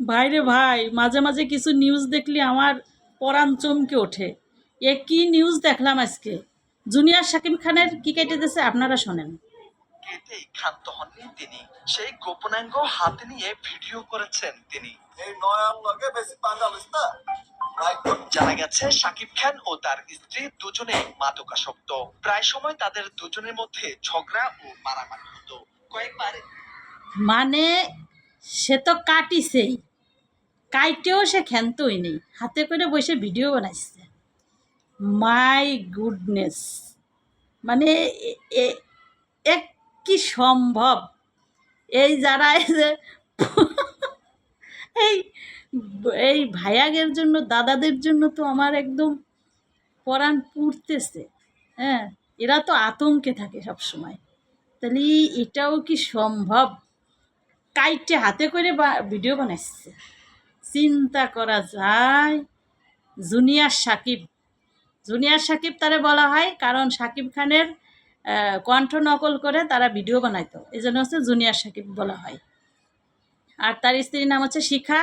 ভাইরে ভাই মাঝে মাঝে কিছু নিউজ দেখলে আমার পরাণ চমকে ওঠে। এ কি নিউজ দেখলাম আজকে? জুনিয়র শাকিব খানের কি কেটে দিয়েছে আপনারা শোনেন। কেটেই ক্ষান্ত হননি তিনি সেই গোপনাঙ্গ হাতে নিয়ে ভিডিও করেছেন তিনি। এই নয়ার লগে বেশি না। জানা গেছে শাকিব খান ও তার স্ত্রী দুজনে মাদকাসক্ত। প্রায় সময় তাদের দুজনের মধ্যে ঝগড়া ও মারামারি হতো। কয়েকবার মানে সে তো কাটিছেই। কাইটেও সে ক্ষান্তই নেই। হাতে করে বসে ভিডিও বানাইছে। My goodness. মানে এ- এ- এ কি সম্ভব? এই যারা এই যে এই এই ভাইয়াগের জন্য, দাদাদের জন্য তো আমার একদম পরাণ পুড়তেছে। হ্যাঁ এরা তো আতঙ্কে থাকে সব সময় তাহলে এটাও কি সম্ভব? কাইটে হাতে করে ভিডিও বানাইছে। চিন্তা করা যায়, জুনিয়র সাকিব। জুনিয়র সাকিব তারে বলা হয় কারণ সাকিব খানের কণ্ঠ নকল করে তারা ভিডিও বানাইতো। এই জন্য হচ্ছে জুনিয়র সাকিব বলা হয়। আর তার স্ত্রীর নাম হচ্ছে শিখা।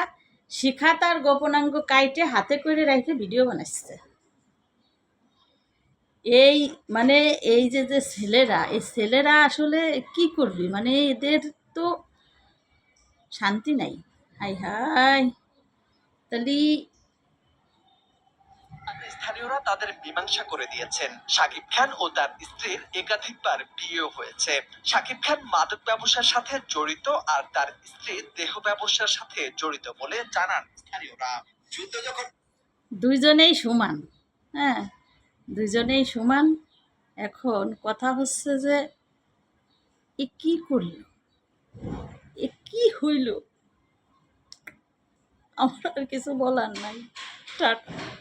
শিখা তার গোপনাঙ্গ কাইটে হাতে করে রেখে ভিডিও বানাইছে। এই মানে এই যে যে ছেলেরা, এই ছেলেরা আসলে কি করবি? মানে এদের তো শান্তি নাই। হাই হাই। তাহলে স্থানীয়রা তাদের মীমাংসা করে দিয়েছেন। শাকিব খান ও তার স্ত্রীর একাধিকবার বিয়ে হয়েছে। শাকিব খান মাদক ব্যবসার সাথে জড়িত আর তার স্ত্রী দেহ ব্যবসার সাথে জড়িত বলে জানান স্থানীয়রা। যুদ্ধ যখন দুইজনেই সমান হ্যাঁ? দুইজনেই সমান। এখন কথা হচ্ছে যে এ কি করল? হইল। আমার আর কিছু বলার নাই। টাটা।